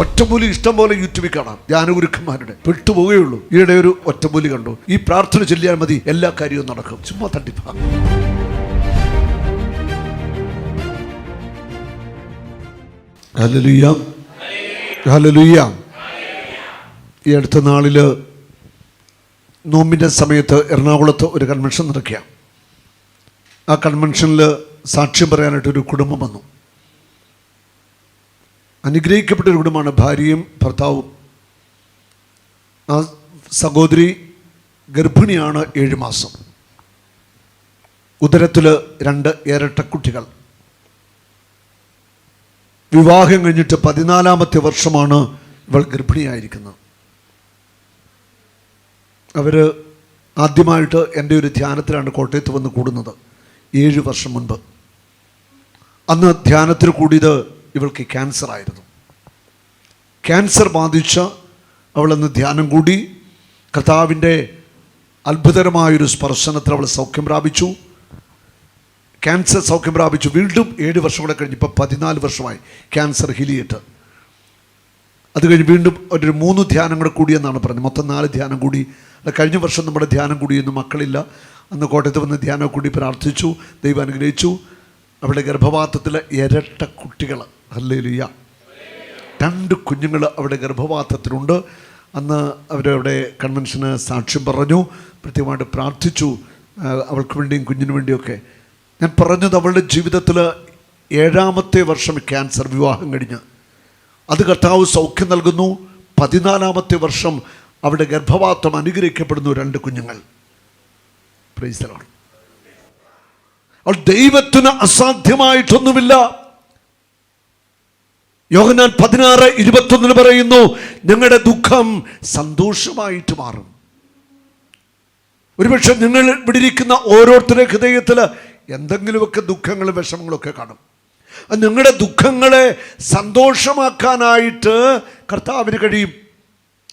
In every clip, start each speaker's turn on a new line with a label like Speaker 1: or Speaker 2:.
Speaker 1: ഒറ്റമൂലി ഇഷ്ടം പോലെ യൂട്യൂബിൽ കാണാം. ധ്യാനഗുരുക്കന്മാരുടെ. പെട്ടുപോവുകയുള്ളൂ. ഈയിടെ ഒരു ഒറ്റമൂലി കണ്ടു. ഈ പ്രാർത്ഥന ചൊല്ലിയാൽ മതി. എല്ലാ കാര്യവും നടക്കും. ചുമ്മാ തട്ടിപ്പാ. ഈ അടുത്ത നാളിൽ നോമ്പിന്റെ സമയത്ത് എറണാകുളത്ത് ഒരു കൺവെൻഷൻ നടക്കുക ആ കൺവെൻഷനിൽ സാക്ഷ്യം പറയാനായിട്ട് ഒരു കുടുംബം വന്നു. അനുഗ്രഹിക്കപ്പെട്ട ഒരു കുടുംബമാണ് ഭാര്യയും ഭർത്താവും. ആ സഹോദരി ഗർഭിണിയാണ് ഏഴ് മാസം. ഉദരത്തിൽ രണ്ട് ഇരട്ടക്കുട്ടികൾ വിവാഹം കഴിഞ്ഞിട്ട് പതിനാലാമത്തെ വർഷമാണ് ഇവൾ ഗർഭിണിയായിരിക്കുന്നത്. അവർ ആദ്യമായിട്ട് എന്റെ ഒരു ധ്യാനത്തിലാണ് കോട്ടയത്ത് വന്ന് കൂടുന്നത്. ഏഴ് വർഷം മുൻപ്. അന്ന് ധ്യാനത്തിൽ കൂടിയത് ഇവൾക്ക് ക്യാൻസർ ആയിരുന്നു. ക്യാൻസർ ബാധിച്ച അവളന്ന് ധ്യാനം കൂടി. കർത്താവിന്റെ അത്ഭുതകരമായൊരു സ്പർശനത്തിൽ അവൾ സൗഖ്യം പ്രാപിച്ചു. ക്യാൻസർ സൗഖ്യം പ്രാപിച്ചു. വീണ്ടും ഏഴ് വർഷം കൂടെ കഴിഞ്ഞ് ഇപ്പോൾ പതിനാല് വർഷമായി ക്യാൻസർ ഹിലിയിട്ട് അത് കഴിഞ്ഞ് വീണ്ടും ഒരു മൂന്ന് ധ്യാനം കൂടെ കൂടിയെന്നാണ് പറഞ്ഞത്. മൊത്തം നാല് ധ്യാനം കൂടി. കഴിഞ്ഞ വർഷം നമ്മുടെ ധ്യാനം കൂടിയൊന്നും മക്കളില്ല. അന്ന് കോട്ടയത്ത് വന്ന് ധ്യാനം കൂടി പ്രാർത്ഥിച്ചു. ദൈവം അനുഗ്രഹിച്ചു. അവിടെ ഗർഭപാത്രത്തിലെ ഇരട്ട കുട്ടികൾ അല്ലേലുയ്യ രണ്ട് കുഞ്ഞുങ്ങൾ അവിടെ ഗർഭപാത്രത്തിലുണ്ട്. അന്ന് അവരവിടെ കൺവെൻഷന് സാക്ഷ്യം പറഞ്ഞു. പ്രത്യേകമായിട്ട് പ്രാർത്ഥിച്ചു. അവൾക്ക് വേണ്ടിയും കുഞ്ഞിനു വേണ്ടിയൊക്കെ. ഞാൻ പറഞ്ഞത് അവളുടെ ജീവിതത്തിൽ ഏഴാമത്തെ വർഷം ക്യാൻസർ വിവാഹം കഴിഞ്ഞ്. അത് കർത്താവ് സൗഖ്യം നൽകുന്നു. പതിനാലാമത്തെ വർഷം അവിടെ ഗർഭപാത്രം അനുഗ്രഹിക്കപ്പെടുന്നു രണ്ട് കുഞ്ഞുങ്ങൾ. Lord. അവൾ ദൈവത്തിന് അസാധ്യമായിട്ടൊന്നുമില്ല. യോഹനാൻ പതിനാറ് ഇരുപത്തൊന്നിന് പറയുന്നു നിങ്ങളുടെ ദുഃഖം സന്തോഷമായിട്ട് മാറും. ഒരുപക്ഷെ നിങ്ങൾ ഇവിടെ ഇരിക്കുന്ന ഓരോരുത്തരുടെ ഹൃദയത്തിൽ എന്തെങ്കിലുമൊക്കെ ദുഃഖങ്ങളും വിഷമങ്ങളൊക്കെ കാണും. നിങ്ങളുടെ ദുഃഖങ്ങളെ സന്തോഷമാക്കാനായിട്ട് കർത്താവിന് കഴിയും.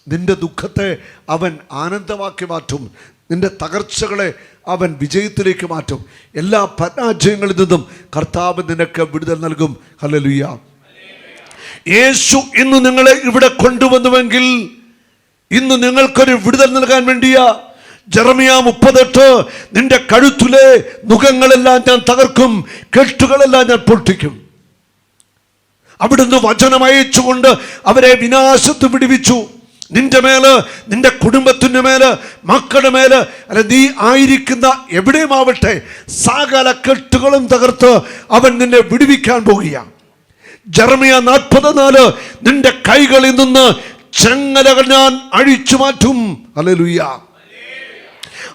Speaker 1: നിന്റെ ദുഃഖത്തെ അവൻ ആനന്ദമാക്കി മാറ്റും. നിന്റെ തകർച്ചകളെ അവൻ വിജയത്തിലേക്ക് മാറ്റും. എല്ലാ പരാജയങ്ങളിൽ നിന്നും കർത്താവ് നിനക്ക് വിടുതൽ നൽകും. ഹല്ലേലൂയ. യേശു ഇന്ന് നിങ്ങളെ ഇവിടെ കൊണ്ടുവന്നുവെങ്കിൽ ഇന്ന് നിങ്ങൾക്കൊരു വിടുതൽ നൽകാൻ വേണ്ടിയ. ജെറമിയ മുപ്പതെട്ട് നിന്റെ കഴുത്തിലെ മുഖങ്ങളെല്ലാം ഞാൻ തകർക്കും കെട്ടുകളെല്ലാം ഞാൻ പൊട്ടിക്കും. അവിടുന്ന് വചനം അയച്ചുകൊണ്ട് അവരെ വിനാശത്ത് വിടുവിച്ചു. നിന്റെ മേൽ നിന്റെ കുടുംബത്തിന്റെ മേൽ മക്കളുടെ മേൽ അല്ല നീ ആയിരിക്കുന്ന എവിടെയുമാവട്ടെ സകല കെട്ടുകളും തകർത്ത് അവൻ നിന്നെ വിടുവിക്കാൻ പോകുകയാണ്. ജർമിയ നാൽപ്പത് നാല് നിന്റെ കൈകളിൽ നിന്ന് ചെങ്ങലകൾ ഞാൻ അഴിച്ചു മാറ്റും. അലലുയ്യ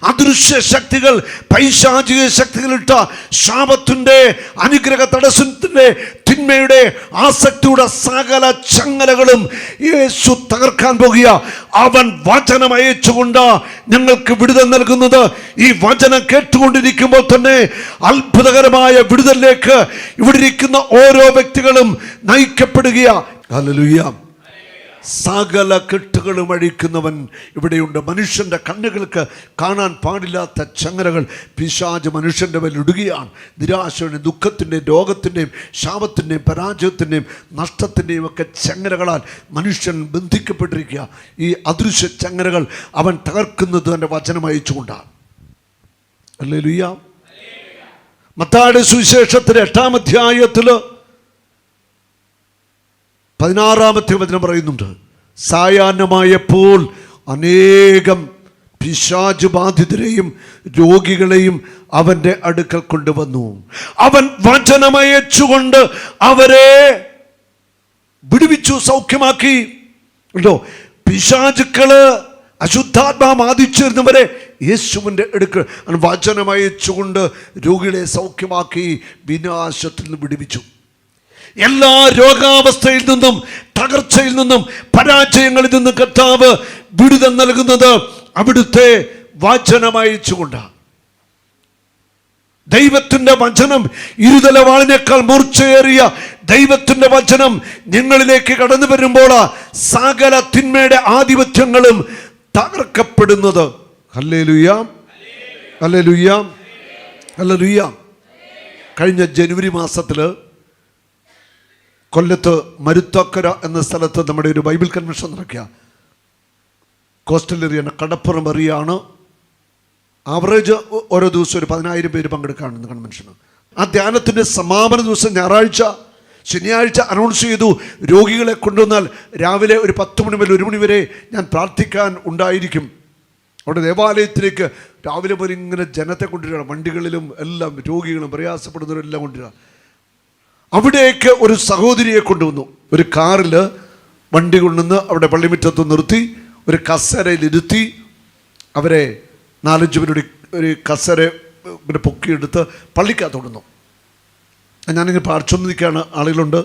Speaker 1: അദൃശ്യ ശക്തികൾ പൈശാചിക ശക്തികളിട്ട ശാപത്തിന്റെ അനുഗ്രഹ തടസ്സത്തിന്റെ തിന്മയുടെ ആസക്തിയുടെ സകല ചങ്ങലകളും യേശു തകർക്കാൻ പോകുക. അവൻ വചനം അയച്ചുകൊണ്ട് ഞങ്ങൾക്ക് വിടുതൽ നൽകുന്നത്. ഈ വചനം കേട്ടുകൊണ്ടിരിക്കുമ്പോൾ തന്നെ അത്ഭുതകരമായ വിടുതലിലേക്ക് ഇവിടെ ഇരിക്കുന്ന ഓരോ വ്യക്തികളും നയിക്കപ്പെടുകയാണ്. ഹല്ലേലൂയ. സകല കെട്ടുകളും അഴിക്കുന്നവൻ ഇവിടെയുണ്ട്. മനുഷ്യന്റെ കണ്ണുകൾക്ക് കാണാൻ പാടില്ലാത്ത ചങ്ങലകൾ പിശാജ് മനുഷ്യന്റെ മേൽ ഇടുകയാണ്. നിരാശയുടെയും ദുഃഖത്തിന്റെയും രോഗത്തിന്റെയും ശാപത്തിന്റെയും പരാജയത്തിന്റെയും നഷ്ടത്തിന്റെയും ഒക്കെ ചങ്ങലകളാൽ മനുഷ്യൻ ബന്ധിക്കപ്പെട്ടിരിക്കുക. ഈ അദൃശ്യ ചങ്ങലകൾ അവൻ തകർക്കുന്നത് തന്റെ വചനം അയച്ചുകൊണ്ടാണ്. അല്ലേ ലുയ്യ മത്താടെ സുവിശേഷത്തിന്റെ എട്ടാം അധ്യായത്തിൽ പതിനാറാമത്തെ വചനം പറയുന്നുണ്ട്. സായാഹ്നമായപ്പോൾ അനേകം പിശാജ് ബാധിതരെയും രോഗികളെയും അവന്റെ അടുക്കൽ കൊണ്ടുവന്നു. അവൻ വചനമയച്ചുകൊണ്ട് അവരെ വിടുവിച്ചു സൗഖ്യമാക്കി. ഉണ്ടോ? പിശാചുക്കൾ അശുദ്ധാത്മാ ബാധിച്ചിരുന്നവരെ യേശുവിന്റെ അടുക്കൽ വചനമയച്ചുകൊണ്ട് രോഗികളെ സൗഖ്യമാക്കി വിനാശത്തിൽ നിന്ന് വിടുവിച്ചു. എല്ലാ രോഗാവസ്ഥയിൽ നിന്നും തകർച്ചയിൽ നിന്നും പരാജയങ്ങളിൽ നിന്നും കർത്താവ് വിടുതൽ നൽകുന്നത് അവിടുത്തെ വാചനമായിച്ചുകൊണ്ടാണ് ദൈവത്തിന്റെ വചനം ഇരുതല വാളിനേക്കാൾ മൂർച്ചയേറിയ ദൈവത്തിന്റെ വചനം നിങ്ങളിലേക്ക് കടന്നു വരുമ്പോൾ സകല തിന്മയുടെ ആധിപത്യങ്ങളും തകർക്കപ്പെടുന്നത്. അല്ലേ ലുയാം അല്ല ലുയ്യാം കഴിഞ്ഞ ജനുവരി മാസത്തിൽ കൊല്ലത്ത് മരുത്തോക്കര എന്ന സ്ഥലത്ത് നമ്മുടെ ഒരു ബൈബിൾ കൺവെൻഷൻ നടക്കുക. കോസ്റ്റൽ ഏരിയ കടപ്പുറം എറിയാണ് ആവറേജ് ഓരോ ദിവസവും ഒരു പതിനായിരം പേര് പങ്കെടുക്കാറുണ്ട് കൺവെൻഷന് ആ ധ്യാനത്തിന്റെ സമാപന ദിവസം ഞായറാഴ്ച ശനിയാഴ്ച അനൗൺസ് ചെയ്തു രോഗികളെ കൊണ്ടുവന്നാൽ രാവിലെ ഒരു പത്ത് മണി മുതൽ ഒരു മണി വരെ ഞാൻ പ്രാർത്ഥിക്കാൻ ഉണ്ടായിരിക്കും. അവിടെ ദേവാലയത്തിലേക്ക് രാവിലെ പോലെ ഇങ്ങനെ ജനത്തെ കൊണ്ടുവരികയാണ് വണ്ടികളിലും എല്ലാം രോഗികളും പ്രയാസപ്പെടുന്നവരും എല്ലാം കൊണ്ടുവരിക. അവിടേക്ക് ഒരു സഹോദരിയെ കൊണ്ടുവന്നു. ഒരു കാറിൽ വണ്ടി കൊണ്ടുവന്ന് അവിടെ പള്ളിമുറ്റത്ത് നിർത്തി ഒരു കസരയിലിരുത്തി അവരെ നാലഞ്ച് പേരുടെ ഒരു കസര പിന്നെ പൊക്കിയെടുത്ത് പള്ളിക്കകത്ത് കൊണ്ടുവന്നു. ഞാനിങ്ങനെ പ്രാർത്ഥിച്ചുകൊണ്ടിരിക്കുകയാണ് ആളുകളുണ്ട്.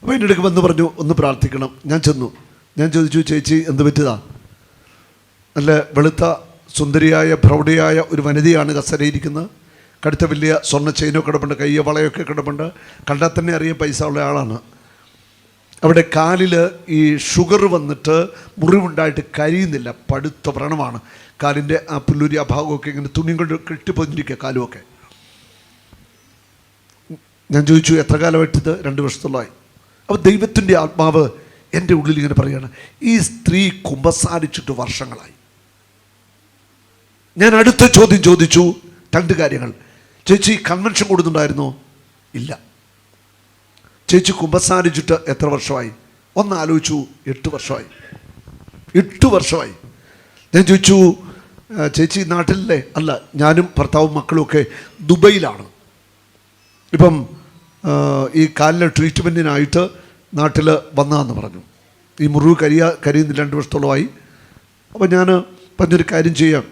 Speaker 1: അപ്പോൾ എന്റെ അടുക്ക് വന്ന് പറഞ്ഞു ഒന്ന് പ്രാർത്ഥിക്കണം. ഞാൻ ചെന്നു. ഞാൻ ചോദിച്ചു ചേച്ചി എന്ത് പറ്റിയതാ? നല്ല വെളുത്ത സുന്ദരിയായ പ്രൗഢിയായ ഒരു വനിതയാണ് കസരയിരിക്കുന്നത് കടുത്ത വലിയ സ്വർണ ചെയിനൊക്കെ കിടപ്പുണ്ട് കയ്യ വളയൊക്കെ കിടപ്പുണ്ട്. കണ്ടാൽ തന്നെ അറിയാൻ പൈസ ഉള്ള ആളാണ്. അവിടെ കാലിൽ ഈ ഷുഗർ വന്നിട്ട് മുറിവുണ്ടായിട്ട് കരിയുന്നില്ല പടുത്ത വ്രണമാണ്. കാലിന്റെ ആ പുല്ലൂരി ആ ഭാഗമൊക്കെ ഇങ്ങനെ തുണിയും കൊണ്ട് കെട്ടിപ്പൊതിഞ്ഞിരിക്കുക കാലുമൊക്കെ. ഞാൻ ചോദിച്ചു എത്ര കാലമായിട്ടിത് രണ്ട് വർഷത്തോളമായി. അപ്പോൾ ദൈവത്തിന്റെ ആത്മാവ് എന്റെ ഉള്ളിൽ ഇങ്ങനെ പറയുകയാണ് ഈ സ്ത്രീ കുമ്പസാരിച്ചിട്ട് വർഷങ്ങളായി. ഞാൻ അടുത്ത ചോദ്യം ചോദിച്ചു രണ്ട് കാര്യങ്ങൾ. ചേച്ചി കൺവെൻഷൻ കൊടുത്തിട്ടുണ്ടായിരുന്നോ? ഇല്ല. ചേച്ചി കുമ്പസാരിച്ചിട്ട് എത്ര വർഷമായി? ഒന്ന് ആലോചിച്ചു എട്ട് വർഷമായി. എട്ട് വർഷമായി. ഞാൻ ചോദിച്ചു ചേച്ചി നാട്ടിലല്ലേ? അല്ല ഞാനും ഭർത്താവും മക്കളും ഒക്കെ ദുബൈയിലാണ്. ഇപ്പം ഈ കാലിലെ ട്രീറ്റ്മെന്റിനായിട്ട് നാട്ടിൽ വന്നതെന്ന് പറഞ്ഞു. ഈ മുറിവ് കരിയ കരിയുന്നില്ല രണ്ട് വർഷത്തോളമായി. അപ്പോൾ ഞാൻ പറഞ്ഞൊരു കാര്യം ചെയ്യാം.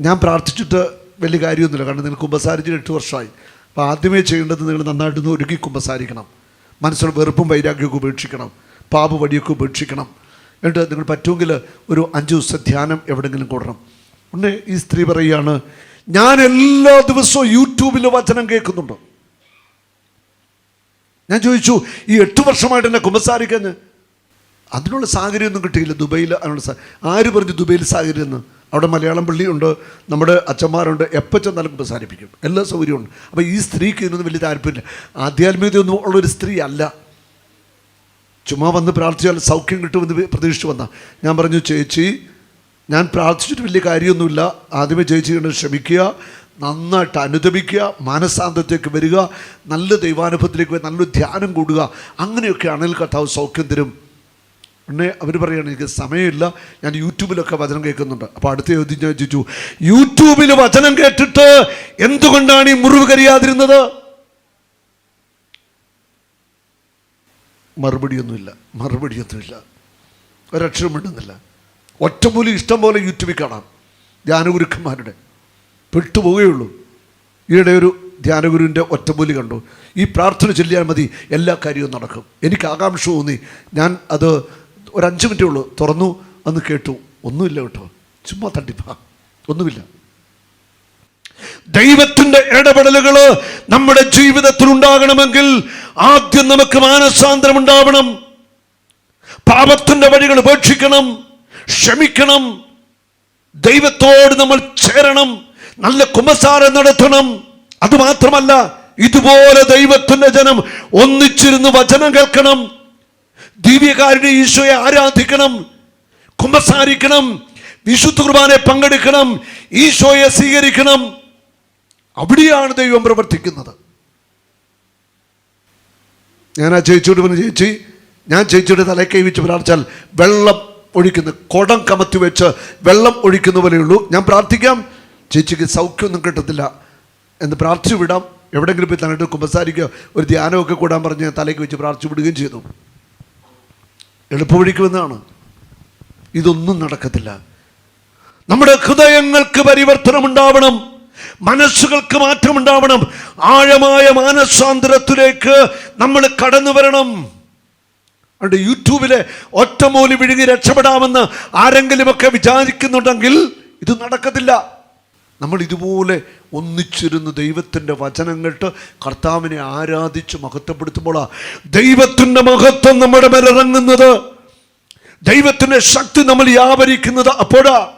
Speaker 1: ഞാൻ പ്രാർത്ഥിച്ചിട്ട് വലിയ കാര്യമൊന്നുമില്ല. കാരണം നിങ്ങൾ കുമ്പസാരിച്ച് എട്ട് വർഷമായി. അപ്പോൾ ആദ്യമേ ചെയ്യേണ്ടത് നിങ്ങൾ നന്നായിട്ടൊന്ന് ഒരുക്കി കുമ്പസാരിക്കണം. മനസ്സിൽ വെറുപ്പും വൈരാഗ്യമൊക്കെ ഉപേക്ഷിക്കണം. പാപ വടിയൊക്കെ ഉപേക്ഷിക്കണം. എന്നിട്ട് നിങ്ങൾ പറ്റുമെങ്കിൽ ഒരു അഞ്ച് ദിവസം ധ്യാനം എവിടെയെങ്കിലും കൂടണം. ഉണ്ട് ഈ സ്ത്രീ പറയുകയാണ് ഞാൻ എല്ലാ ദിവസവും യൂട്യൂബിൽ വചനം കേൾക്കുന്നുണ്ട്. ഞാൻ ചോദിച്ചു ഈ എട്ട് വർഷമായിട്ട് എന്നെ കുമ്പസാരിക്കാൻ അതിനുള്ള സാഹചര്യമൊന്നും കിട്ടിയില്ല. ദുബൈയിൽ അതിനുള്ള ആര് പറഞ്ഞു ദുബൈയിൽ സാഹചര്യം എന്ന് അവിടെ മലയാളം പള്ളിയുണ്ട് നമ്മുടെ അച്ഛന്മാരുണ്ട് എപ്പോൾ ചെന്നാലും പ്രസാരിപ്പിക്കും. എല്ലാ സൗകര്യമുണ്ട് അപ്പോൾ ഈ സ്ത്രീക്ക് ഇതിനൊന്നും വലിയ താല്പര്യമില്ല. ആധ്യാത്മികതയൊന്നും ഉള്ളൊരു സ്ത്രീ അല്ല. ചുമ്മാ വന്ന് പ്രാർത്ഥിച്ചാൽ സൗഖ്യം കിട്ടുമെന്ന് പ്രതീക്ഷിച്ച് വന്ന. ഞാൻ പറഞ്ഞു ചേച്ചി ഞാൻ പ്രാർത്ഥിച്ചിട്ട് വലിയ കാര്യമൊന്നുമില്ല. ആദ്യമേ ചേച്ചി കണ്ട് ശ്രമിക്കുക നന്നായിട്ട് അനുദപിക്കുക മാനസാന്തത്തേക്ക് വരിക നല്ല ദൈവാനുഭവത്തിലേക്ക് നല്ലൊരു ധ്യാനം കൂടുക. അങ്ങനെയൊക്കെ ആണെങ്കിൽ കർത്താവ് സൗഖ്യം തരും. ഉടനെ അവർ പറയുകയാണ് എനിക്ക് സമയമില്ല. ഞാൻ യൂട്യൂബിലൊക്കെ വചനം കേൾക്കുന്നുണ്ട്. അപ്പോൾ അടുത്ത ചോദ്യം ഞാൻ ചോദിച്ചു യൂട്യൂബിൽ വചനം കേട്ടിട്ട് എന്തുകൊണ്ടാണ് ഈ മുറിവ് കരിയാതിരുന്നത്? മറുപടിയൊന്നുമില്ല മറുപടിയൊന്നുമില്ല. ഒരക്ഷരം മിണ്ടുന്നില്ല. ഒറ്റമൂലി ഇഷ്ടം പോലെ യൂട്യൂബിൽ കാണാം ധ്യാനഗുരുക്കന്മാരുടെ. പെട്ടുപോവുകയുള്ളൂ. ഈയിടെ ഒരു ധ്യാനഗുരുവിന്റെ ഒറ്റമൂലി കണ്ടു. ഈ പ്രാർത്ഥന ചൊല്ലിയാൽ മതി എല്ലാ കാര്യവും നടക്കും. എനിക്ക് ആകാംക്ഷ തോന്നി. ഞാൻ അത് ഒരു അഞ്ച് മിനിറ്റേ ഉള്ളൂ. തുറന്നു അന്ന് കേട്ടു. ഒന്നുമില്ല കേട്ടോ. ചുമ്മാ തട്ടിപ്പാ. ഒന്നുമില്ല. ദൈവത്തിന്റെ ഇടപെടലുകൾ നമ്മുടെ ജീവിതത്തിൽ ഉണ്ടാകണമെങ്കിൽ ആദ്യം നമുക്ക് മാനസാന്തരം ഉണ്ടാവണം. പാപത്തിന്റെ വഴികൾ ഉപേക്ഷിക്കണം. ക്ഷമിക്കണം. ദൈവത്തോട് നമ്മൾ ചേരണം. നല്ല കുമ്പസാരം നടത്തണം. അതുമാത്രമല്ല ഇതുപോലെ ദൈവത്തിന്റെ ജനം ഒന്നിച്ചിരുന്ന് വചനം കേൾക്കണം. ദിവ്യകാരുടെ ഈശോയെ ആരാധിക്കണം കുമ്പസാരിക്കണം വിശുദ്ധ കുർബാനെ പങ്കെടുക്കണം ഈശോയെ സ്വീകരിക്കണം. അവിടെയാണ് ദൈവം പ്രവർത്തിക്കുന്നത്. ഞാൻ ആ ചേച്ചിയോട് ചേച്ചി ഞാൻ ചേച്ചിയുടെ തലക്കൈ വെച്ച് പ്രാർത്ഥിച്ചാൽ വെള്ളം ഒഴിക്കുന്ന കുടം കമത്തി വെച്ച് വെള്ളം ഒഴിക്കുന്ന പോലെയുള്ളൂ ഞാൻ പ്രാർത്ഥിക്കാം. ചേച്ചിക്ക് സൗഖ്യമൊന്നും കിട്ടത്തില്ല. എന്ന് പ്രാർത്ഥിച്ചു വിടാം. എവിടെയെങ്കിലും പോയി തന്നിട്ട് കുമ്പസാരിക്കുക. ഒരു ധ്യാനമൊക്കെ കൂടാൻ പറഞ്ഞ് തലയ്ക്ക് വെച്ച് പ്രാർത്ഥിച്ചു വിടുകയും ചെയ്തു. എളുപ്പവഴിക്ക് വന്നതാണ് ഇതൊന്നും നടക്കത്തില്ല. നമ്മുടെ ഹൃദയങ്ങൾക്ക് പരിവർത്തനം ഉണ്ടാവണം മനസ്സുകൾക്ക് മാറ്റം ഉണ്ടാവണം ആഴമായ മാനസാന്തരത്തിലേക്ക് നമ്മൾ കടന്നു വരണം. അവിടെ യൂട്യൂബിലെ ഒറ്റമൂലി വിഴുങ്ങി രക്ഷപ്പെടാമെന്ന് ആരെങ്കിലുമൊക്കെ വിചാരിക്കുന്നുണ്ടെങ്കിൽ ഇത് നടക്കത്തില്ല. നമ്മൾ ഇതുപോലെ ഒന്നിച്ചിരുന്ന് ദൈവത്തിന്റെ വചനം കേട്ട് കർത്താവിനെ ആരാധിച്ച് മഹത്വപ്പെടുത്തുമ്പോൾ ദൈവത്തിന്റെ മഹത്വം നമ്മുടെ മേലിറങ്ങുന്നത്. ദൈവത്തിന്റെ ശക്തി നമ്മൾ വ്യാപരിക്കുന്നത് അപ്പോഴാ.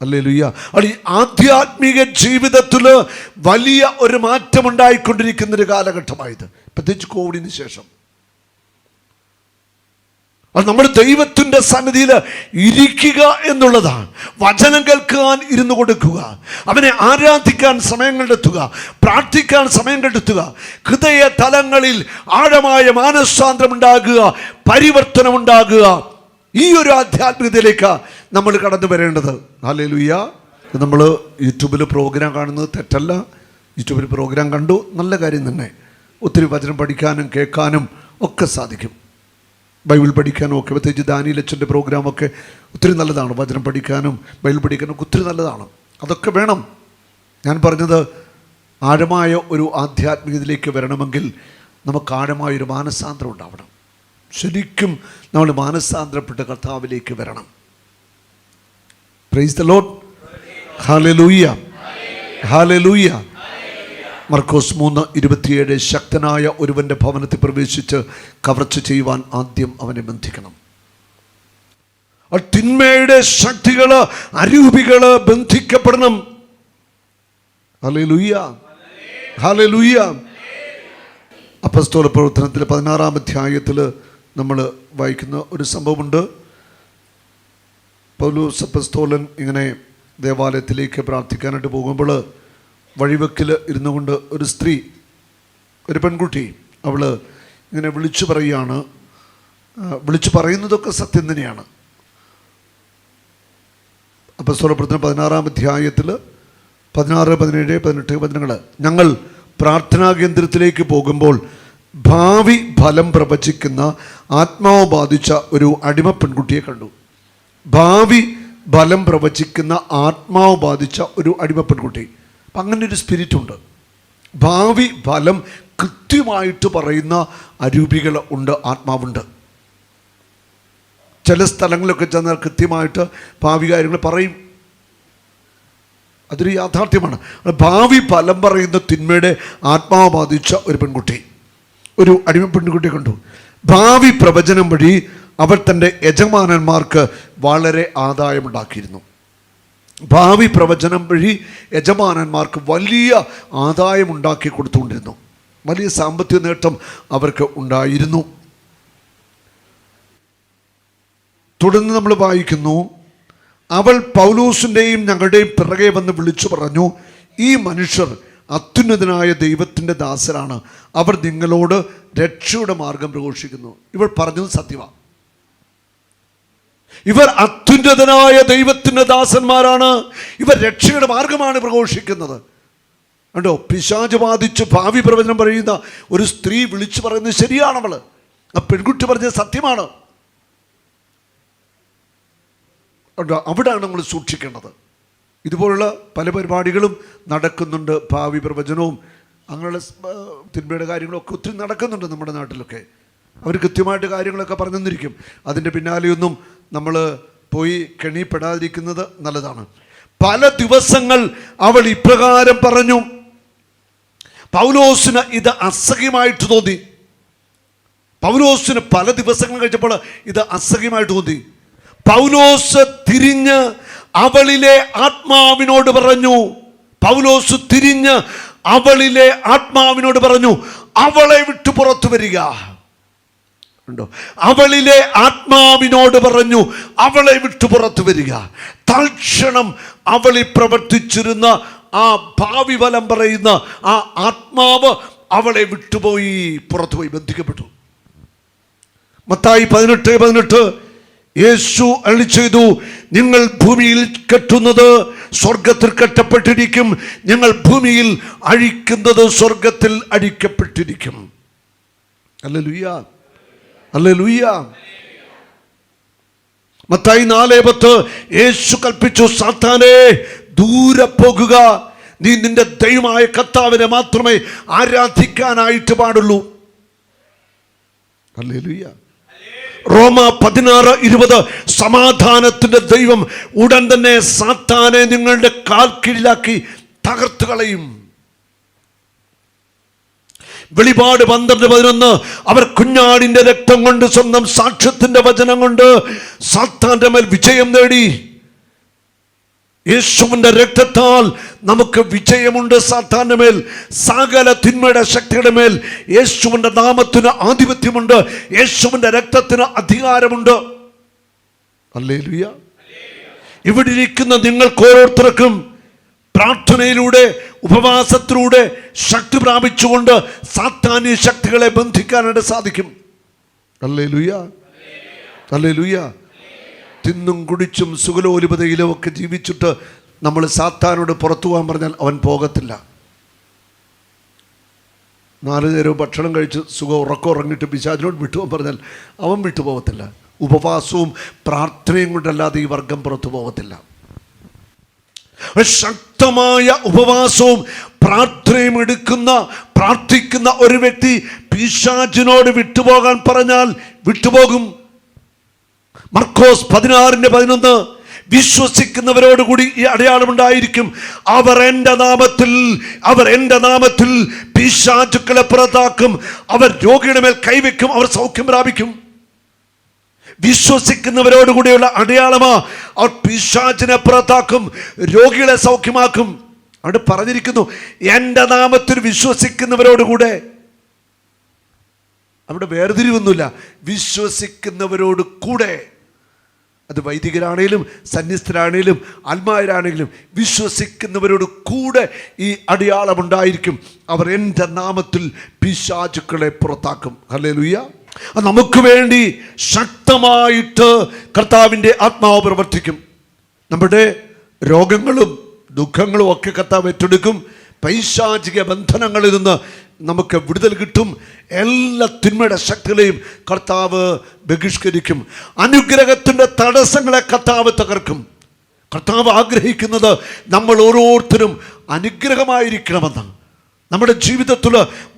Speaker 1: അല്ലേ ലുയ്യ അത് ആധ്യാത്മിക ജീവിതത്തിൽ വലിയ ഒരു മാറ്റം ഉണ്ടായിക്കൊണ്ടിരിക്കുന്ന ഒരു കാലഘട്ടമായത്. പ്രത്യേകിച്ച് കോവിഡിന് ശേഷം. അത് നമ്മൾ ദൈവത്തിന്റെ സന്നിധിയിൽ ഇരിക്കുക എന്നുള്ളതാണ്. വചനം കേൾക്കാൻ ഇരുന്നു കൊടുക്കുക. അവനെ ആരാധിക്കാൻ സമയം കണ്ടെത്തുക പ്രാർത്ഥിക്കാൻ സമയം കണ്ടെത്തുക ഹൃദയ തലങ്ങളിൽ ആഴമായ മാനസാന്തരം ഉണ്ടാകുക. പരിവർത്തനം ഉണ്ടാകുക. ഈ ഒരു ആധ്യാത്മികതയിലേക്ക് നമ്മൾ കടന്നു വരേണ്ടത്. അല്ലേ ലുയ്യ നമ്മൾ യൂട്യൂബിൽ പ്രോഗ്രാം കാണുന്നത് തെറ്റല്ല. യൂട്യൂബിൽ പ്രോഗ്രാം കണ്ടു. നല്ല കാര്യം തന്നെ. ഒത്തിരി വചനം പഠിക്കാനും കേൾക്കാനും ഒക്കെ സാധിക്കും. ബൈബിൾ പഠിക്കാനും ഒക്കെ പ്രത്യേകിച്ച് ദാനിയിലച്ഛന്റെ പ്രോഗ്രാമൊക്കെ ഒത്തിരി നല്ലതാണ്. വചനം പഠിക്കാനും ബൈബിൾ പഠിക്കാനും ഒക്കെ ഒത്തിരി നല്ലതാണ്. അതൊക്കെ വേണം. ഞാൻ പറഞ്ഞത് ആഴമായ ഒരു ആധ്യാത്മികതയിലേക്ക് വരണമെങ്കിൽ നമുക്ക് ആഴമായൊരു മാനസാന്തരം ഉണ്ടാവണം. ശരിക്കും നമ്മൾ മാനസാന്തരപ്പെട്ട കർത്താവിലേക്ക് വരണം. പ്രൈസ് ലോഡ് ഹാലലൂയ ഹാലലൂയ മർക്കോസ് മൂന്ന് ഇരുപത്തിയേഴ് ശക്തനായ ഒരുവന്റെ ഭവനത്തിൽ പ്രവേശിച്ച് കവർച്ച ചെയ്യുവാൻ ആദ്യം അവനെ ബന്ധിക്കണം. ആ തിന്മയുടെ ശക്തികൾ അരൂപികൾ ബന്ധിക്കപ്പെടണം. അപ്പസ്തോല പ്രവർത്തനത്തിൽ പതിനാറാം അധ്യായത്തിൽ നമ്മൾ വായിക്കുന്ന ഒരു സംഭവമുണ്ട്. പൗലൂസ് അപ്പസ്തോലൻ ഇങ്ങനെ ദേവാലയത്തിലേക്ക് പ്രാർത്ഥിക്കാനായിട്ട് പോകുമ്പോൾ വഴിവെക്കിൽ ഇരുന്നു കൊണ്ട് ഒരു സ്ത്രീ ഒരു പെൺകുട്ടി അവൾ ഇങ്ങനെ വിളിച്ചു പറയുകയാണ്. വിളിച്ചു പറയുന്നതൊക്കെ സത്യം തന്നെയാണ്. അപ്പോൾ പ്രവർത്തനം പതിനാറാം അധ്യായത്തിൽ പതിനാറ് പതിനേഴ് പതിനെട്ട് പതിനങ്ങൾ ഞങ്ങൾ പ്രാർത്ഥനാ കേന്ദ്രത്തിലേക്ക് പോകുമ്പോൾ ഭാവി ഫലം പ്രവചിക്കുന്ന ആത്മാവ് ബാധിച്ച ഒരു അടിമ പെൺകുട്ടിയെ കണ്ടു. ഭാവി ഫലം പ്രവചിക്കുന്ന ആത്മാവ് ബാധിച്ച ഒരു അടിമ പെൺകുട്ടി. അപ്പം അങ്ങനെ ഒരു സ്പിരിറ്റ് ഉണ്ട് ഭാവി ഫലം കൃത്യമായിട്ട് പറയുന്ന അരൂപികൾ ഉണ്ട് ആത്മാവുണ്ട്. ചില സ്ഥലങ്ങളിലൊക്കെ ചെന്നാൽ കൃത്യമായിട്ട് ഭാവി കാര്യങ്ങൾ പറയും. അതൊരു യാഥാർത്ഥ്യമാണ്. ഭാവി ഫലം പറയുന്ന തിന്മയുടെ ആത്മാവ് ബാധിച്ച ഒരു പെൺകുട്ടി. ഒരു അടിമ പെൺകുട്ടിയെ കണ്ടു. ഭാവി പ്രവചനം വഴി അവൾ തന്റെ യജമാനന്മാർക്ക് വളരെ ആദായമുണ്ടാക്കിയിരുന്നു. ഭാവി പ്രവചനം വഴി യജമാനന്മാർക്ക് വലിയ ആദായം ഉണ്ടാക്കി കൊടുത്തുകൊണ്ടിരുന്നു. വലിയ സാമ്പത്തിക നേട്ടം അവർക്ക് ഉണ്ടായിരുന്നു. തുടർന്ന് നമ്മൾ വായിക്കുന്നു അവൾ പൗലൂസിന്റെയും ഞങ്ങളുടെയും പിറകെ വന്ന് വിളിച്ചു പറഞ്ഞു ഈ മനുഷ്യർ അത്യുന്നതനായ ദൈവത്തിന്റെ ദാസരാണ്. അവർ നിങ്ങളോട് രക്ഷയുടെ മാർഗം പ്രഘോഷിക്കുന്നു. ഇവൾ പറഞ്ഞത് സത്യമാണ് ഇവർ അത്യുന്നതനായ ദൈവത്തിന്റെ ദാസന്മാരാണ്. ഇവർ രക്ഷയുടെ മാർഗമാണ് പ്രഘോഷിക്കുന്നത്. കണ്ടോ? പിശാജ് ബാധിച്ച് ഭാവി പ്രവചനം പറയുന്ന ഒരു സ്ത്രീ വിളിച്ചു പറയുന്നത് ശരിയാണ് അവൾ. ആ പെൺകുട്ടി പറഞ്ഞത് സത്യമാണ്. കണ്ടോ? അവിടെയാണ് നമ്മൾ സൂക്ഷിക്കേണ്ടത്. ഇതുപോലുള്ള പല പരിപാടികളും നടക്കുന്നുണ്ട് ഭാവി പ്രവചനവും. അങ്ങനെയുള്ള തിന്മയുടെ കാര്യങ്ങളൊക്കെ ഒത്തിരി നടക്കുന്നുണ്ട് നമ്മുടെ നാട്ടിലൊക്കെ. അവർ കൃത്യമായിട്ട് കാര്യങ്ങളൊക്കെ പറഞ്ഞു തന്നിരിക്കും അതിന്റെ പിന്നാലെയൊന്നും നമ്മൾ പോയി കെണിപ്പെടാതിരിക്കുന്നത് നല്ലതാണ്. പല ദിവസങ്ങൾ അവൾ ഇപ്രകാരം പറഞ്ഞു പൗലോസിന് ഇത് അസഹ്യമായിട്ട് തോന്നി. പൗലോസിന് പല ദിവസങ്ങൾ കഴിച്ചപ്പോൾ ഇത് അസഹ്യമായിട്ട് തോന്നി. പൗലോസ് തിരിഞ്ഞ് അവളിലെ ആത്മാവിനോട് പറഞ്ഞു പൗലോസ് തിരിഞ്ഞ് അവളിലെ ആത്മാവിനോട് പറഞ്ഞു അവളെ വിട്ടു പുറത്തു വരിക. ഉണ്ടോ? അവളിലെ ആത്മാവിനോട് പറഞ്ഞു അവളെ വിട്ടു പുറത്തു വരിക. തൽക്ഷണം അവളിൽ പ്രവർത്തിച്ചിരുന്ന ആ ഭാവി ഫലം പറയുന്ന ആ ആത്മാവ് അവളെ വിട്ടുപോയി പുറത്തുപോയി ബന്ധിക്കപ്പെട്ടു. മത്തായി പതിനെട്ട് പതിനെട്ട്. യേശു അളി ചെയ്തു നിങ്ങൾ ഭൂമിയിൽ കെട്ടുന്നത് സ്വർഗത്തിൽ കെട്ടപ്പെട്ടിരിക്കും. നിങ്ങൾ ഭൂമിയിൽ അഴിക്കുന്നത് സ്വർഗത്തിൽ അഴിക്കപ്പെട്ടിരിക്കും അല്ല ലുയ്യ അല്ല ലൂയ്യ മത്തായി നാലേ പത്ത് യേശു കൽപ്പിച്ചു സാത്താനെ ദൂരെ പോകുക. നീ നിന്റെ ദൈവമായ കർത്താവിനെ മാത്രമേ ആരാധിക്കാനായിട്ട് പാടുള്ളൂ. അല്ലേ ഹല്ലേലൂയ റോമ പതിനാറ് ഇരുപത് സമാധാനത്തിന്റെ ദൈവം ഉടൻ തന്നെ സാത്താനെ നിങ്ങളുടെ കാൽ കീഴിലാക്കി തകർത്ത് കളയും. വെളിപാട് പന്ത്രണ്ട് പതിനൊന്ന്. അവർ കുഞ്ഞാടിന്റെ രക്തം കൊണ്ട് സ്വന്തം സാക്ഷ്യത്തിന്റെ വചനം കൊണ്ട് സാത്താന്റെ മേൽ വിജയം നേടി. യേശുവിന്റെ രക്തത്താൽ നമുക്ക് വിജയമുണ്ട് സാത്താന്റെ മേൽ. സകല തിന്മയുടെ ശക്തിയുടെ മേൽ യേശുവിന്റെ നാമത്തിന് ആധിപത്യമുണ്ട്. യേശുവിന്റെ രക്തത്തിന് അധികാരമുണ്ട്. അല്ലേ ഇവിടെ ഇരിക്കുന്ന നിങ്ങൾക്ക് ഓരോരുത്തർക്കും പ്രാർത്ഥനയിലൂടെ ഉപവാസത്തിലൂടെ ശക്തി പ്രാപിച്ചുകൊണ്ട് സാത്താന്യ ശക്തികളെ ബന്ധിക്കാനായിട്ട് സാധിക്കും. അല്ലേ ലുയ അല്ലേ ലുയ തിന്നും കുടിച്ചും സുഖലോലിപതയിലും ഒക്കെ ജീവിച്ചിട്ട് നമ്മൾ സാത്താനോട് പുറത്തു പോകാൻ പറഞ്ഞാൽ അവൻ പോകത്തില്ല. നാല് നേരവും ഭക്ഷണം കഴിച്ച് സുഖം ഉറക്കം ഉറങ്ങിയിട്ട് പിശാചിനോട് വിട്ടുപോകാൻ പറഞ്ഞാൽ അവൻ വിട്ടുപോകത്തില്ല ഉപവാസവും പ്രാർത്ഥനയും കൊണ്ടല്ലാതെ ഈ വർഗം പുറത്തു പോകത്തില്ല. ശക്തമായ ഉപവാസവും പ്രാർത്ഥനയും എടുക്കുന്ന പ്രാർത്ഥിക്കുന്ന ഒരു വ്യക്തി പിശാചിനോട് വിട്ടുപോകാൻ പറഞ്ഞാൽ വിട്ടുപോകും. മർക്കോസ് പതിനാറിന്റെ പതിനൊന്ന് വിശ്വസിക്കുന്നവരോടുകൂടി ഈ അടയാളമുണ്ടായിരിക്കും അവർ എന്റെ നാമത്തിൽ അവർ എന്റെ നാമത്തിൽ പിശാചുക്കളെ പുറത്താക്കും. അവർ രോഗിയുടെ മേൽ കൈവയ്ക്കും അവർ സൗഖ്യം പ്രാപിക്കും. വിശ്വസിക്കുന്നവരോടുകൂടിയുള്ള അടയാളമാ. അവർ പിശാചിനെ പുറത്താക്കും രോഗികളെ സൗഖ്യമാക്കും. അവിടെ പറഞ്ഞിരിക്കുന്നു എന്റെ നാമത്തിൽ വിശ്വസിക്കുന്നവരോടുകൂടെ. അവിടെ വേർതിരിവൊന്നുമില്ല. വിശ്വസിക്കുന്നവരോട് കൂടെ അത് വൈദികരാണേലും സന്യസ്തരാണേലും ആത്മാരാണെങ്കിലും വിശ്വസിക്കുന്നവരോട് കൂടെ ഈ അടയാളമുണ്ടായിരിക്കും അവർ എന്റെ നാമത്തിൽ പിശാചുക്കളെ പുറത്താക്കും. ഹലേ ലുയ്യ നമുക്ക് വേണ്ടി ശക്തമായിട്ട് കർത്താവിന്റെ ആത്മാവ് പ്രവർത്തിക്കും. നമ്മുടെ രോഗങ്ങളും ദുഃഖങ്ങളും ഒക്കെ കർത്താവ് ഏറ്റെടുക്കും. പൈശാചിക ബന്ധനങ്ങളിൽ നിന്ന് നമുക്ക് വിടുതൽ കിട്ടും. എല്ലാ തിന്മയുടെ ശക്തികളെയും കർത്താവ് ബഹിഷ്കരിക്കും. അനുഗ്രഹത്തിന്റെ തടസ്സങ്ങളെ കർത്താവ് തകർക്കും. കർത്താവ് ആഗ്രഹിക്കുന്നത് നമ്മൾ ഓരോരുത്തരും അനുഗ്രഹമായിരിക്കണമെന്നാണ്. നമ്മുടെ ജീവിതത്തിൽ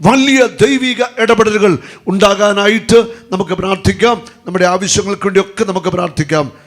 Speaker 1: വലിയ ദൈവിക ഇടപെടലുകൾ ഉണ്ടാകാനായിട്ട് നമുക്ക് പ്രാർത്ഥിക്കാം. നമ്മുടെ ആവശ്യങ്ങൾക്ക് വേണ്ടിയൊക്കെ നമുക്ക് പ്രാർത്ഥിക്കാം.